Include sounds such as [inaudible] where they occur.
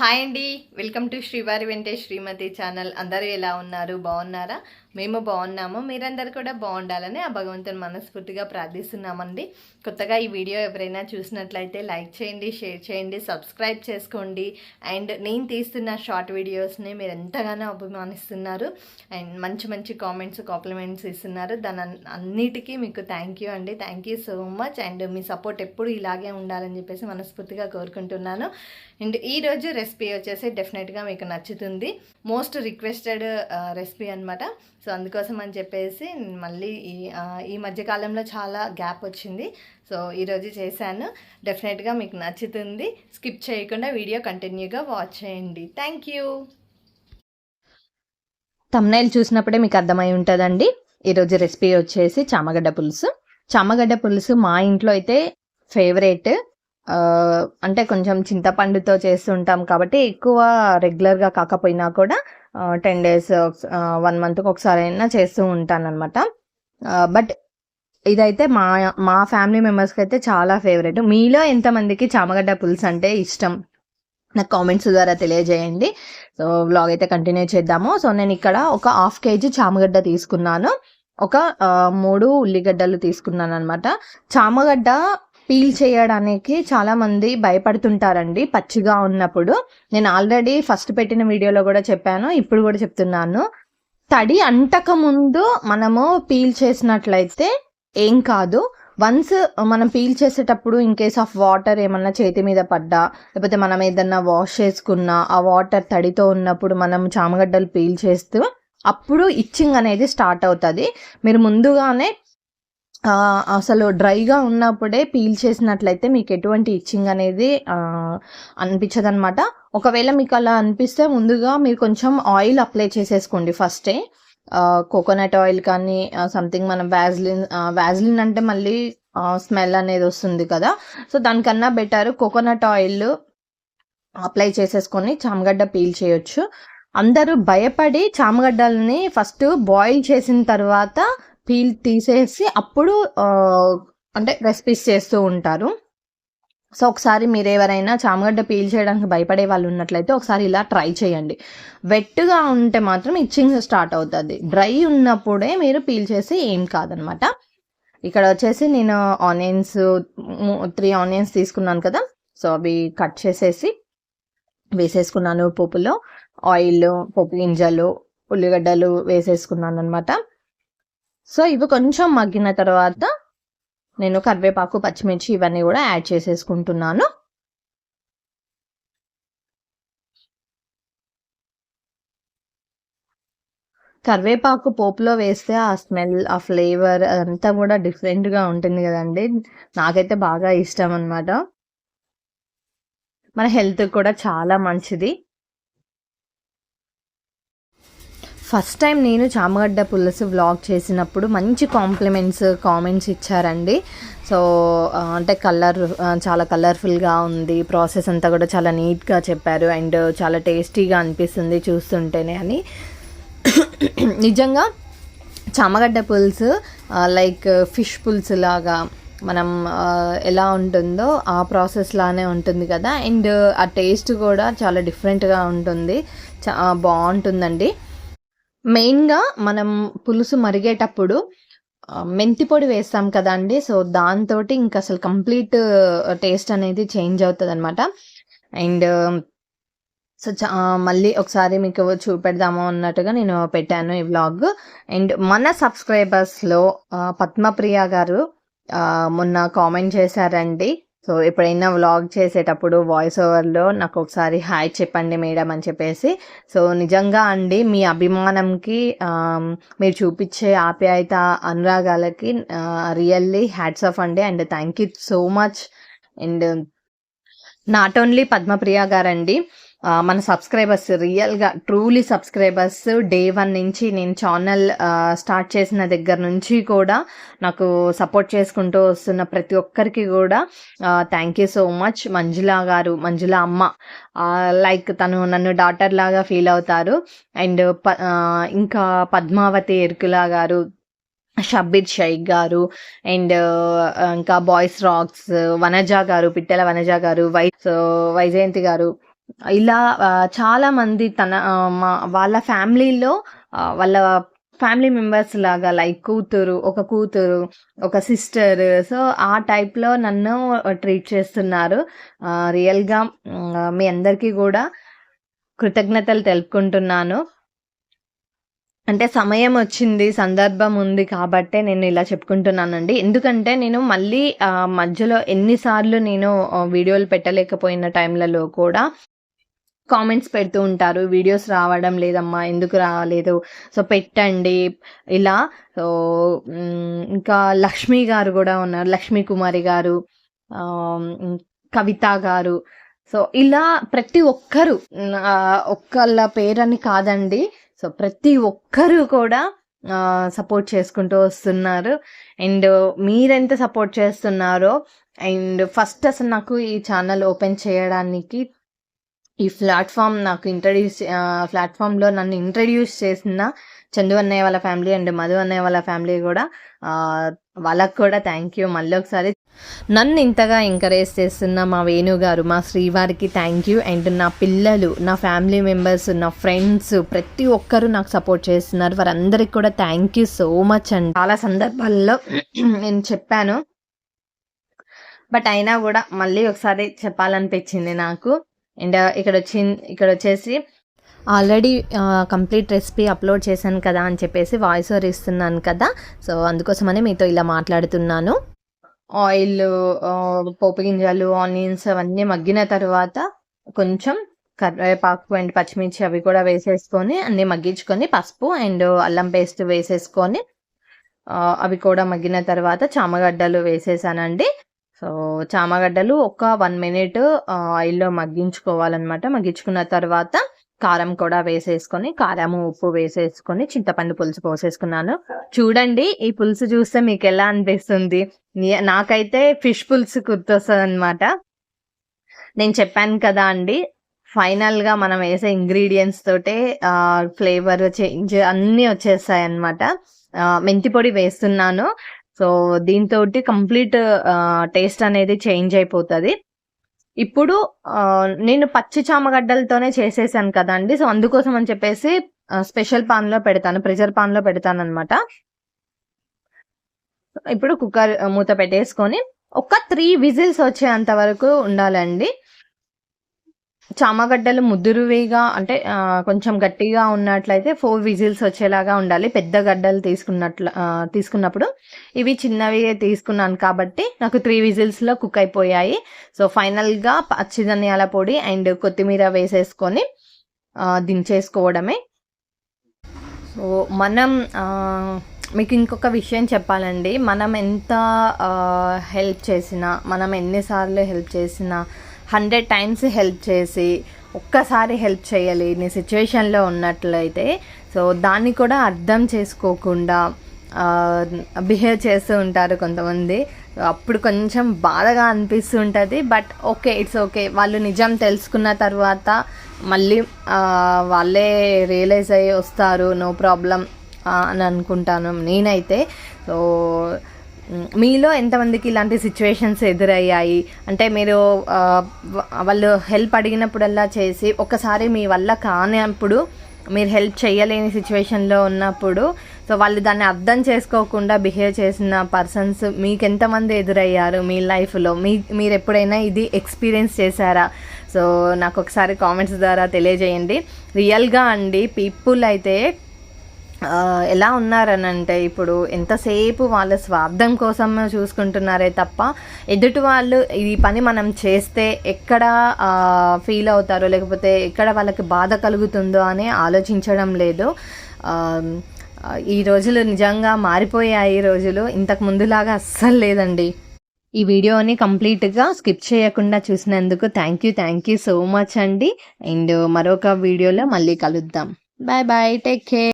Hi అండి. Welcome to శ్రీవారి వెంటే శ్రీమతి ఛానల్. అందరూ ఎలా ఉన్నారు? బాగున్నారా? మేము బాగున్నాము. మీరందరూ కూడా బాగుండాలని ఆ భగవంతుని మనస్ఫూర్తిగా ప్రార్థిస్తున్నామండి. కొత్తగా ఈ వీడియో ఎవరైనా చూసినట్లయితే లైక్ చేయండి షేర్ చేయండి సబ్స్క్రైబ్ చేసుకోండి. అండ్ నేను తీస్తున్న షార్ట్ వీడియోస్ని మీరు ఎంతగానో అభిమానిస్తున్నారు. అండ్ మంచి మంచి కామెంట్స్ కాంప్లిమెంట్స్ ఇస్తున్నారు. దాని అన్- అన్నిటికీ మీకు థ్యాంక్ యూ అండి. Thank you so much and me support ఎప్పుడు ఇలాగే ఉండాలని చెప్పేసి మనస్ఫూర్తిగా కోరుకుంటున్నాను. అండ్ ఈరోజు రెసిపీ వచ్చేసి డెఫినెట్గా మీకు నచ్చుతుంది. మోస్ట్ రిక్వెస్టెడ్ రెసిపీ అనమాట సో అందుకోసం అని చెప్పేసి మళ్ళీ ఈ ఈ మధ్యకాలంలో చాలా గ్యాప్ వచ్చింది. సో ఈరోజు చేశాను. డెఫినెట్గా మీకు నచ్చుతుంది. స్కిప్ చేయకుండా వీడియో కంటిన్యూగా వాచ్ చేయండి. Thank you. తమ్నైల్ చూసినప్పుడే మీకు అర్థమై ఉంటుందండి. ఈరోజు రెసిపీ వచ్చేసి చామగడ్డ పులుసు. చామగడ్డ పులుసు మా ఇంట్లో అయితే ఫేవరెట్. అంటే కొంచెం చింతపండుతో చేస్తుంటాం కాబట్టి ఎక్కువ రెగ్యులర్గా కాకపోయినా కూడా టెన్ డేస్ వన్ మంత్కి ఒకసారి అయినా చేస్తూ ఉంటానన్నమాట. బట్ ఇదైతే మా మా ఫ్యామిలీ మెంబర్స్కి అయితే చాలా ఫేవరెట్. మీలో ఎంతమందికి చామగడ్డ పులుసు అంటే ఇష్టం? నాకు కామెంట్స్ ద్వారా తెలియజేయండి. సో వ్లాగ్ అయితే కంటిన్యూ చేద్దాము. సో నేను ఇక్కడ ఒక హాఫ్ కేజీ చామగడ్డ తీసుకున్నాను. ఒక మూడు ఉల్లిగడ్డలు తీసుకున్నాను అనమాట చామగడ్డ పీల్ చేయడానికి చాలామంది భయపడుతుంటారండి పచ్చిగా ఉన్నప్పుడు. నేను ఆల్రెడీ ఫస్ట్ పెట్టిన వీడియోలో కూడా చెప్పాను ఇప్పుడు కూడా చెప్తున్నాను. తడి అంటక ముందు మనము పీల్ చేసినట్లయితే ఏం కాదు. వన్స్ మనం పీల్ చేసేటప్పుడు ఇన్ కేస్ ఆఫ్ వాటర్ ఏమన్నా చేతి మీద పడ్డా లేకపోతే మనం ఏదన్నా వాష్ చేసుకున్నా ఆ వాటర్ తడితో ఉన్నప్పుడు మనం చామగడ్డలు పీల్ చేస్తూ అప్పుడు ఇచ్చింగ్ అనేది స్టార్ట్ అవుతుంది. మీరు ముందుగానే అసలు డ్రైగా ఉన్నప్పుడే పీల్ చేసినట్లయితే మీకు ఎటువంటి ఇచ్చింగ్ అనేది అనిపించదు అనమాట ఒకవేళ మీకు అలా అనిపిస్తే ముందుగా మీరు కొంచెం ఆయిల్ అప్లై చేసేసుకోండి ఫస్టే. కోకోనట్ ఆయిల్ కానీ సంథింగ్ మనం వ్యాజ్లిన్ వ్యాజ్లిన్ అంటే మళ్ళీ స్మెల్ అనేది వస్తుంది కదా. సో దానికన్నా బెటర్ కోకోనట్ ఆయిల్ అప్లై చేసేసుకొని చామగడ్డ పీల్ చేయొచ్చు. అందరూ భయపడి చామగడ్డల్ని ఫస్ట్ బాయిల్ చేసిన తర్వాత పీల్ తీసేసి అప్పుడు అంటే రెసిపీస్ చేస్తూ ఉంటారు. సో ఒకసారి మీరు ఎవరైనా చామగడ్డ పీల్ చేయడానికి భయపడే వాళ్ళు ఉన్నట్లయితే ఒకసారి ఇలా ట్రై చేయండి. వెట్గా ఉంటే మాత్రం ఇచ్చింగ్ స్టార్ట్ అవుతుంది. డ్రై ఉన్నప్పుడే మీరు పీల్ చేసి ఏం కాదనమాట. ఇక్కడ వచ్చేసి నేను ఆనియన్స్ త్రీ ఆనియన్స్ తీసుకున్నాను కదా. సో అవి కట్ చేసేసి వేసేసుకున్నాను పోపులో. ఆయిల్ పోపు గింజలు ఉల్లిగడ్డలు వేసేసుకున్నాను అనమాట సో ఇవి కొంచెం మగ్గిన తర్వాత నేను కరివేపాకు పచ్చిమిర్చి ఇవన్నీ కూడా యాడ్ చేసేసుకుంటున్నాను. కరివేపాకు పోపులో వేస్తే ఆ స్మెల్ ఆ ఫ్లేవర్ అంతా కూడా డిఫరెంట్గా ఉంటుంది కదండి. నాకైతే బాగా ఇష్టం అనమాట మన హెల్త్ కూడా చాలా మంచిది. ఫస్ట్ టైం నేను చామగడ్డ పులుసు వ్లాగ్ చేసినప్పుడు మంచి కాంప్లిమెంట్స్ కామెంట్స్ ఇచ్చారండి. సో అంటే కలర్ చాలా కలర్ఫుల్గా ఉంది. ప్రాసెస్ అంతా కూడా చాలా నీట్గా చెప్పారు. అండ్ చాలా టేస్టీగా అనిపిస్తుంది చూస్తుంటేనే అని. [coughs] నిజంగా చామగడ్డ పులుసు లైక్ ఫిష్ పులుసు లాగా మనం ఎలా ఉంటుందో ఆ ప్రాసెస్ లానే ఉంటుంది కదా. అండ్ ఆ టేస్ట్ కూడా చాలా డిఫరెంట్గా ఉంటుంది. చా బాగుంటుందండి. మెయిన్గా మనం పులుసు మరిగేటప్పుడు మెంతి పొడి వేస్తాం కదండి. సో దాంతో ఇంకా అసలు కంప్లీట్ టేస్ట్ అనేది చేంజ్ అవుతుంది అనమాట అండ్ సో చా మళ్ళీ ఒకసారి మీకు చూపెడదాము అన్నట్టుగా నేను పెట్టాను ఈ వ్లాగ్. అండ్ మన సబ్స్క్రైబర్స్లో పద్మప్రియ గారు మొన్న కామెంట్ చేశారండి. సో ఎప్పుడైనా వ్లాగ్ చేసేటప్పుడు వాయిస్ ఓవర్లో నాకు ఒకసారి హాయ్ చెప్పండి మేడం అని చెప్పేసి. సో నిజంగా అండి మీ అభిమానంకి మీరు చూపించే ఆప్యాయత అనురాగాలకి రియల్లీ హ్యాట్స్ ఆఫ్ అండి. And thank you so much and not only Padmapriya గారండి మన సబ్స్క్రైబర్స్ రియల్గా ట్రూలీ సబ్స్క్రైబర్స్ డే వన్ నుంచి నేను ఛానల్ స్టార్ట్ చేసిన దగ్గర నుంచి కూడా నాకు సపోర్ట్ చేసుకుంటూ వస్తున్న ప్రతి ఒక్కరికి కూడా thank you so much Manjula garu Manjula అమ్మ లైక్ తను నన్ను డాటర్ లాగా ఫీల్ అవుతారు. అండ్ ఇంకా పద్మావతి ఎరుకులా గారు షబ్బీర్ షైక్ గారు అండ్ ఇంకా బాయ్స్ రాక్స్ వనజ గారు పిట్టెల వనజ గారు వై వైజయంతి గారు ఇలా చాలా మంది తన మా వాళ్ళ ఫ్యామిలీలో వాళ్ళ ఫ్యామిలీ మెంబర్స్ లాగా లైక్ కూతురు ఒక కూతురు ఒక సిస్టర్. సో ఆ టైప్లో నన్ను ట్రీట్ చేస్తున్నారు. రియల్గా మీ అందరికీ కూడా కృతజ్ఞతలు తెలుపుకుంటున్నాను. అంటే సమయం వచ్చింది సందర్భం ఉంది కాబట్టే నేను ఇలా చెప్పుకుంటున్నానండి. ఎందుకంటే నేను మళ్ళీ మధ్యలో ఎన్నిసార్లు నేను వీడియోలు పెట్టలేకపోయిన టైంలలో కూడా కామెంట్స్ పెడుతూ ఉంటారు. వీడియోస్ రావడం లేదమ్మా ఎందుకు రాలేదు? సో పెట్టండి. ఇలా సో ఇంకా లక్ష్మి గారు కూడా ఉన్నారు. లక్ష్మీ కుమారి గారు కవిత గారు. సో ఇలా ప్రతి ఒక్కరు ఒక్కళ్ళ పేరని కాదండి. సో ప్రతి ఒక్కరు కూడా సపోర్ట్ చేసుకుంటూ వస్తున్నారు. అండ్ మీరెంత సపోర్ట్ చేస్తున్నారో అండ్ ఫస్ట్ అసలు నాకు ఈ ఛానల్ ఓపెన్ చేయడానికి ఈ ప్లాట్ఫామ్ నాకు ఇంట్రడ్యూస్ ప్లాట్ఫామ్లో నన్ను ఇంట్రడ్యూస్ చేసిన చందు అన్నయ్య వాళ్ళ ఫ్యామిలీ అండ్ మధు అన్నయ్య వాళ్ళ ఫ్యామిలీ కూడా. వాళ్ళకు కూడా థ్యాంక్ యూ. మళ్ళీ ఒకసారి నన్ను ఇంతగా ఎంకరేజ్ చేస్తున్న మా వేణు గారు మా శ్రీవారికి థ్యాంక్ యూ. అండ్ నా పిల్లలు నా ఫ్యామిలీ మెంబర్స్ నా ఫ్రెండ్స్ ప్రతి ఒక్కరు నాకు సపోర్ట్ చేస్తున్నారు. వారందరికీ కూడా థ్యాంక్ యూ సో మచ్ అండి. చాలా సందర్భాల్లో నేను చెప్పాను. బట్ అయినా కూడా మళ్ళీ ఒకసారి చెప్పాలనిపించింది నాకు. అండ్ ఇక్కడ వచ్చి ఇక్కడ వచ్చేసి ఆల్రెడీ కంప్లీట్ రెసిపీ అప్లోడ్ చేశాను కదా అని చెప్పేసి వాయిస్ ఓవర్ ఇస్తున్నాను కదా. సో అందుకోసమనే మీతో ఇలా మాట్లాడుతున్నాను. ఆయిల్ పోపు గింజలు ఆనియన్స్ అవన్నీ మగ్గిన తర్వాత కొంచెం కరివేపాకు అండ్ పచ్చిమిర్చి అవి కూడా వేసేసుకొని అన్ని మగ్గించుకొని పసుపు అండ్ అల్లం పేస్ట్ వేసేసుకొని అవి కూడా మగ్గిన తర్వాత చామగడ్డలు వేసేసానండి. సో చామగడ్డలు ఒక వన్ మినిట్ ఆయిల్లో మగ్గించుకోవాలన్నమాట. మగ్గించుకున్న తర్వాత కారం కూడా వేసేసుకొని కారం ఉప్పు వేసేసుకొని చింతపండు పులుసు పోసేసుకున్నాను. చూడండి ఈ పులుసు చూస్తే మీకు ఎలా అనిపిస్తుంది? నాకైతే ఫిష్ పులుసు గుర్తొస్తుంది అనమాట నేను చెప్పాను కదా అండి ఫైనల్గా మనం వేసే ఇంగ్రీడియంట్స్ తోటే ఫ్లేవర్ చేంజ్ అన్నీ వచ్చేస్తాయి అనమాట మెంతి పొడి వేస్తున్నాను. సో దీంతో కంప్లీట్ టేస్ట్ అనేది చేంజ్ అయిపోతుంది. ఇప్పుడు నేను పచ్చి చామగడ్డలతోనే చేసేసాను కదండి. సో అందుకోసం అని చెప్పేసి స్పెషల్ పాన్లో పెడతాను ప్రెషర్ పాన్లో పెడతాను అనమాట ఇప్పుడు కుక్కర్ మూత పెట్టేసుకొని ఒక త్రీ విజిల్స్ వచ్చేంత వరకు ఉండాలండి. చామగడ్డలు ముదురువిగా అంటే కొంచెం గట్టిగా ఉన్నట్లయితే ఫోర్ విజిల్స్ వచ్చేలాగా ఉండాలి. పెద్ద గడ్డలు తీసుకున్నట్లు తీసుకున్నప్పుడు ఇవి చిన్నవి తీసుకున్నాను కాబట్టి నాకు త్రీ విజిల్స్లో కుక్ అయిపోయాయి. సో ఫైనల్గా పచ్చి ధనియాల పొడి అండ్ కొత్తిమీర వేసేసుకొని దించేసుకోవడమే. సో మనం మీకు ఇంకొక విషయం చెప్పాలండి. మనం ఎంత హెల్ప్ చేసినా మనం ఎన్నిసార్లు హెల్ప్ చేసినా హండ్రెడ్ టైమ్స్ హెల్ప్ చేసి ఒక్కసారి హెల్ప్ చేయలేని సిచ్యువేషన్లో ఉన్నట్లయితే సో దాన్ని కూడా అర్థం చేసుకోకుండా బిహేవ్ చేస్తూ ఉంటారు కొంతమంది. అప్పుడు కొంచెం బాధగా అనిపిస్తుంటుంది బట్ ఓకే ఇట్స్ ఓకే. వాళ్ళు నిజం తెలుసుకున్న తర్వాత మళ్ళీ వాళ్ళే రియలైజ్ అయ్యి వస్తారు నో ప్రాబ్లం అని అనుకుంటాను నేనైతే. సో మీలో ఎంతమందికి ఇలాంటి సిచ్యువేషన్స్ ఎదురయ్యాయి? అంటే మీరు వాళ్ళు హెల్ప్ అడిగినప్పుడల్లా చేసి ఒకసారి మీ వల్ల కానప్పుడు మీరు హెల్ప్ చేయలేని సిచ్యువేషన్లో ఉన్నప్పుడు సో వాళ్ళు దాన్ని అర్థం చేసుకోకుండా బిహేవ్ చేసిన పర్సన్స్ మీకు ఎంతమంది ఎదురయ్యారు మీ లైఫ్లో మీ మీరు ఎప్పుడైనా ఇది ఎక్స్పీరియన్స్ చేశారా? సో నాకు ఒకసారి కామెంట్స్ ద్వారా తెలియజేయండి. రియల్గా అండి పీపుల్ అయితే ఎలా ఉన్నారనంటే ఇప్పుడు ఎంతసేపు వాళ్ళ స్వార్థం కోసం చూసుకుంటున్నారే తప్ప ఎదుటి వాళ్ళు ఈ పని మనం చేస్తే ఎక్కడ ఫీల్ అవుతారో లేకపోతే ఎక్కడ వాళ్ళకి బాధ కలుగుతుందో అని ఆలోచించడం లేదు. ఈ రోజులు నిజంగా మారిపోయాయి ఈ రోజులు. ఇంతకు ముందులాగా అస్సలు లేదండి. ఈ వీడియోని కంప్లీట్గా స్కిప్ చేయకుండా చూసినందుకు thank you thank you so much అండి. అండ్ మరొక వీడియోలో మళ్ళీ కలుద్దాం. Bye bye take care